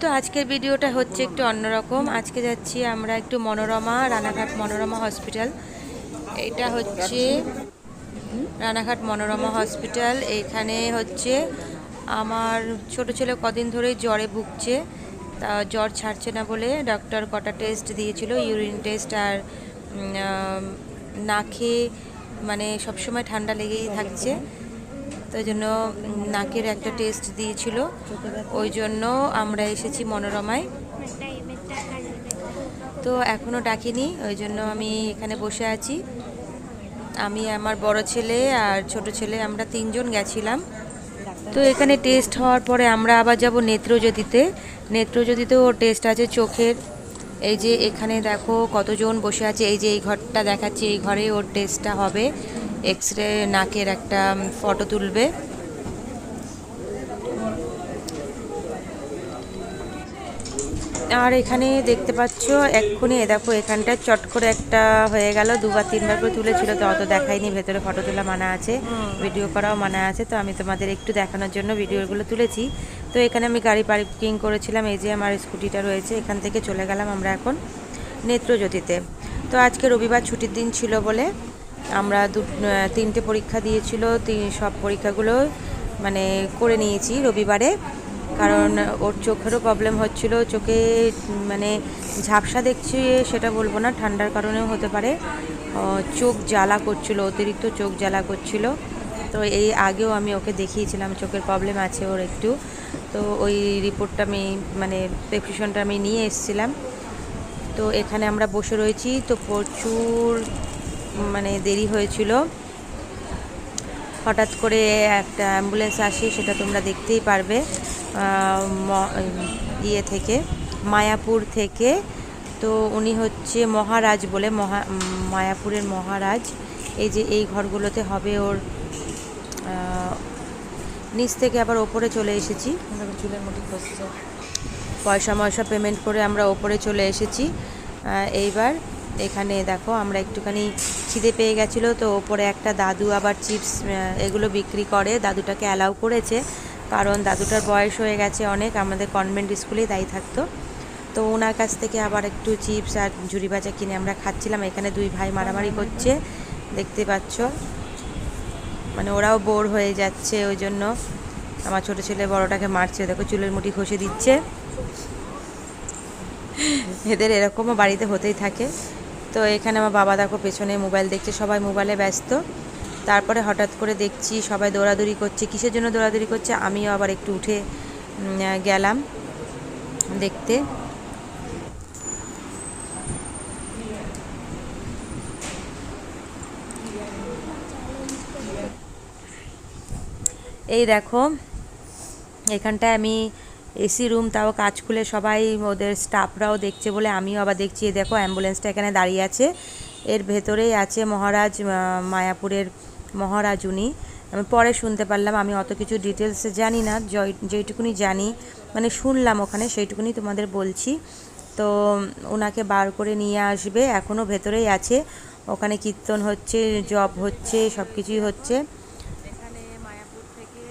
তো আজকের ভিডিওটা হচ্ছে একটু অন্যরকম। আজকে যাচ্ছি আমরা একটু মনোরমা, রানাঘাট মনোরমা হসপিটাল। এটা হচ্ছে রানাঘাট মনোরমা হসপিটাল। এখানে হচ্ছে আমার ছোট ছেলে কদিন ধরেই জ্বরে ভুগছে। তা জ্বর ছাড়ছে না বলে ডক্টর কটা টেস্ট দিয়েছিল, ইউরিন টেস্ট আর নাকে মানে সবসময় ঠান্ডা লেগেই থাকছে। তো ওই জন্য নাকের একটা টেস্ট দিয়েছিল। ওই জন্য আমরা এসেছি মনোরমায়। তো এখনও ডাকিনি, ওই জন্য আমি এখানে বসে আছি। আমি, আমার বড় ছেলে আর ছোট ছেলে, আমরা তিনজন গেছিলাম। তো এখানে টেস্ট হওয়ার পরে আমরা আবার যাব নেত্রজ্যোতিতে। নেত্রজ্যোতিতেও টেস্ট আছে চোখের। এই যে এখানে দেখো কতজন বসে আছে, এই যে এই ঘরটা দেখাচ্ছি, এই ঘরে ওর টেস্টটা হবে। এক্স রে নাকের একটা ফটো তুলবে। আর এখানে দেখতে পাচ্ছ এক্ষুনি এ দেখো এখানটা চট করে একটা হয়ে গেল দুবার তিনবার করে তুলেছিল তো অত দেখাইনি ভেতরে ফটো তোলা মানা আছে ভিডিও করাও মানা আছে তো আমি তোমাদের একটু দেখানোর জন্য ভিডিওগুলো তুলেছি। তো এখানে আমি গাড়ি পার্কিং করেছিলাম এই যে আমার স্কুটিটা রয়েছে এখান থেকে চলে গেলাম আমরা এখন নেত্রজ্যোতিতে। তো আজকে রবিবার ছুটির দিন ছিল বলে আমরা দু তিনটে পরীক্ষা দিয়েছিল, তিন, সব পরীক্ষাগুলো মানে করে নিয়েছি রবিবারে। কারণ ওর চোখেরও প্রবলেম হচ্ছিল, চোখে মানে ঝাপসা দেখছি সেটা বলব না, ঠান্ডার কারণেও হতে পারে। চোখ জ্বালা করছিল, অতিরিক্ত চোখ জ্বালা করছিল। তো এই আগেও আমি ওকে দেখিয়েছিলাম, চোখের প্রবলেম আছে ওর একটু। তো ওই রিপোর্টটা আমি মানে প্রেসক্রিপশনটা আমি নিয়ে এসেছিলাম। তো এখানে আমরা বসে রয়েছি, তো প্রচুর মানে দেরি হয়েছিল। হঠাৎ করে একটা অ্যাম্বুলেন্স আসে সেটা তোমরা দেখতেই পারবে। ইয়ে থেকে মায়াপুর থেকে। তো উনি হচ্ছে মহারাজ বলে মহা মায়াপুরের মহারাজ। এই যে এই ঘরগুলোতে হবে ওর নিচ থেকে আবার ওপরে চলে এসেছি। চুলের মুঠি খসছে। পয়সা ময়সা পেমেন্ট করে আমরা ওপরে চলে এসেছি। এইবার এখানে দেখো, আমরা একটুখানি খিদে পেয়ে গেছিল, তো ওপরে একটা দাদু আবার চিপস এগুলো বিক্রি করে। দাদুটাকে অ্যালাউ করেছে, কারণ দাদুটার বয়স হয়ে গেছে অনেক, আমাদের কনভেন্ট স্কুলেই দায়ী থাকতো। তো ওনার কাছ থেকে আবার একটু চিপস আর ঝুড়ি ভাজা কিনে আমরা খাচ্ছিলাম। এখানে দুই ভাই মারামারি করছে, দেখতে পাচ্ছ। মানে ওরাও বোর হয়ে যাচ্ছে, ওই জন্য আমার ছোট ছেলে বড়টাকে মারছে। দেখো, চুলের মুঠি ঘষে দিচ্ছে। এদের এরকমও বাড়িতে হতেই থাকে। তো এখানে আমার বাবা দেখো পেছনে মোবাইল দেখছে, সবাই মোবাইলে ব্যস্ত। তারপরে হঠাৎ করে দেখছি সবাই দৌড়াদৌড়ি করছে। কিসের জন্য দৌড়াদৌড়ি করছে? আমিও আবার একটু উঠে গেলাম দেখতে। এই দেখো, এখানটায় আমি এসি রুম তাও কাজ খুলে সবাই ওদের স্টাফরাও দেখছে বলে আমিও আবার দেখছি দেখো অ্যাম্বুলেন্সটা এখানে দাঁড়িয়ে আছে। এর ভেতরেই আছে মহারাজ মায়াপুরের মহারাজ উনি। আমি পরে শুনতে পারলাম আমি অত কিছু ডিটেলস জানি না যেইটুকুনি জানি মানে শুনলাম ওখানে সেইটুকুনি তোমাদের বলছি। তো ওনাকে বার করে নিয়ে আসবে এখনও ভেতরেই আছে। ওখানে কীর্তন হচ্ছে জব হচ্ছে সব কিছুই হচ্ছে। এখানে মায়াপুর থেকে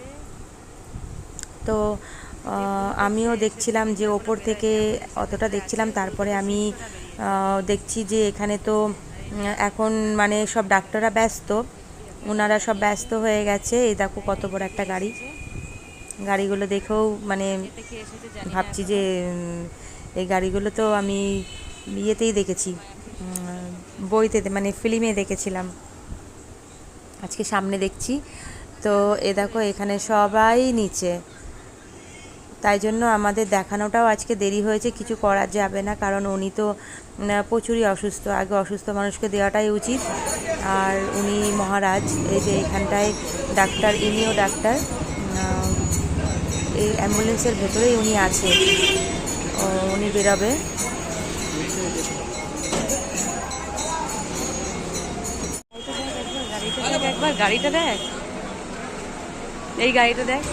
তো আমিও দেখছিলাম যে ওপর থেকে অতটা দেখছিলাম, তারপরে আমি দেখছি যে এখানে তো এখন মানে সব ডাক্তাররা ব্যস্ত ওনারা সব ব্যস্ত হয়ে গেছে। এই দেখো কত বড় একটা গাড়ি। গাড়িগুলো দেখেও মানে ভাবছি যে এই গাড়িগুলো তো আমি ইয়েতেই দেখেছি বইতে মানে ফিল্মে দেখেছিলাম। আজকে সামনে দেখছি। তো এ দেখো এখানে সবাই নিচে। তাই জন্য আমাদের দেখানোটাও আজকে দেরি হয়েছে, কিছু করা যাবে না, কারণ উনি তো প্রচুরই অসুস্থ, আগে অসুস্থ মানুষকে দেওয়াটাই উচিত। আর উনি মহারাজ, এই যে এখানটায় ডাক্তার, ইনিও ডাক্তার এই অ্যাম্বুলেন্সের ভেতরেই উনি আছে। উনি বেরোবে। গাড়িটা দেখ। এই গাড়িটা দেখ।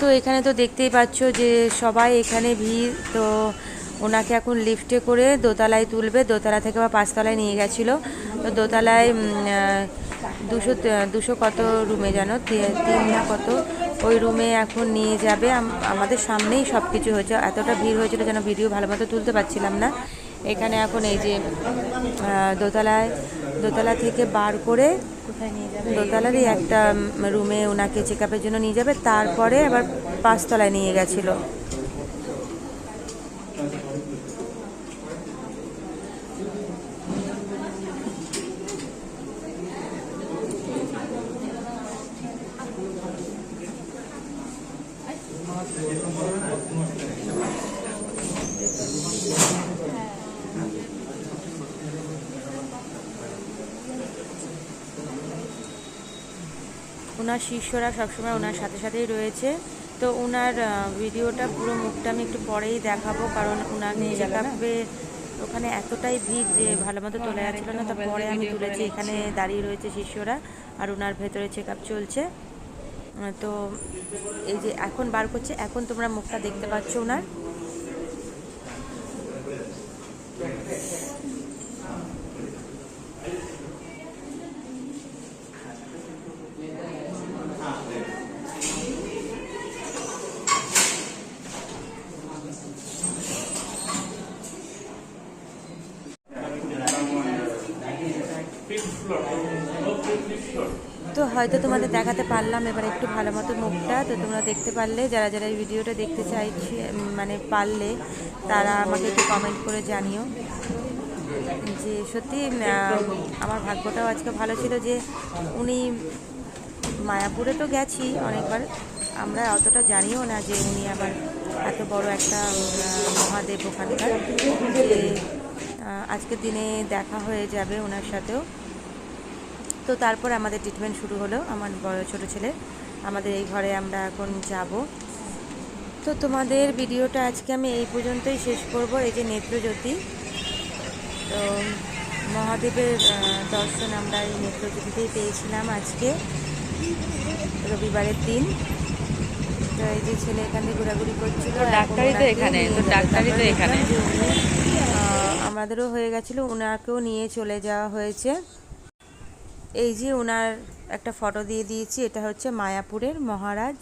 তো এখানে তো দেখতেই পাচ্ছ যে সবাই এখানে ভিড়, তো ওনাকে এখন লিফটে করে দোতলায় তুলবে। দোতলা থেকে বা পাঁচতলায় নিয়ে গেছিল। তো দোতলায় দুশো দুশো কত রুমে তি- তিন না কত? ওই রুমে এখন নিয়ে যাবে। আমাদের সামনেই সব কিছু হয়েছে। এতটা ভিড় হয়েছিল যেন ভিডিও ভালো মতো তুলতে পারছিলাম না। এখানে এখন এই যে দোতলায় দোতলা থেকে বার করে দোতলারই একটা রুমে ওনাকে চেক আপের জন্য নিয়ে যাবে। তারপরে আবার পাঁচতলায় নিয়ে গেছিল। ওনার শিষ্যরা সবসময় ওনার সাথে সাথেই রয়েছে। তো ওনার ভিডিওটা পুরো মুখটা আমি একটু পরেই দেখাবো কারণ ওনার চেক আপে ওখানে এতটাই ভিড় যে ভালো মতো তোলা যাচ্ছিল না তো পরে আমি তুলেছি। এখানে দাঁড়িয়ে রয়েছে শিষ্যরা আর ওনার ভেতরে চেক আপ চলছে তো এই যে এখন বার করছে এখন তোমরা মুখটা দেখতে পাচ্ছ ওনার। তো হয়তো তোমাদের দেখাতে পারলাম এবার একটু ভালো মতো মুখটা। তো তোমরা দেখতে পারলে, যারা যারা এই ভিডিওটা দেখতে চাইছে মানে পারলে, তারা আমাকে একটু কমেন্ট করে জানিও। যে সত্যি আমার ভাগ্যটাও আজকে ভালো ছিল যে উনি মায়াপুরে তো গেছি অনেকবার। আমরা অতটা জানিও না যে উনি আবার এত বড় একটা মহাদেব ওখানকার। যে আজকের দিনে দেখা হয়ে যাবে ওনার সাথেও। তো তারপর আমাদের ট্রিটমেন্ট শুরু হলো আমার বড় ছোট ছেলে। আমাদের এই ঘরে আমরা এখন যাব। তো তোমাদের ভিডিওটা আজকে আমি এই পর্যন্তই শেষ করব এই যে নেত্রজ্যোতি। তো মহাদেবের দর্শন আমরা এই নেত্রজ্যোতিতেই পেয়েছিলাম আজকে রবিবারের দিন। তো এই যে ছেলে এখানে ঘোরাঘুরি করছিল ডাক্তারি তো এখানে, যাবে। ডাক্তারি তো এখানে। আমাদেরও হয়ে গেছিল ওনাকেও নিয়ে চলে যাওয়া হয়েছে। এই যে ওনার একটা ফটো দিয়ে দিয়েছি এটা হচ্ছে মায়াপুরের মহারাজ।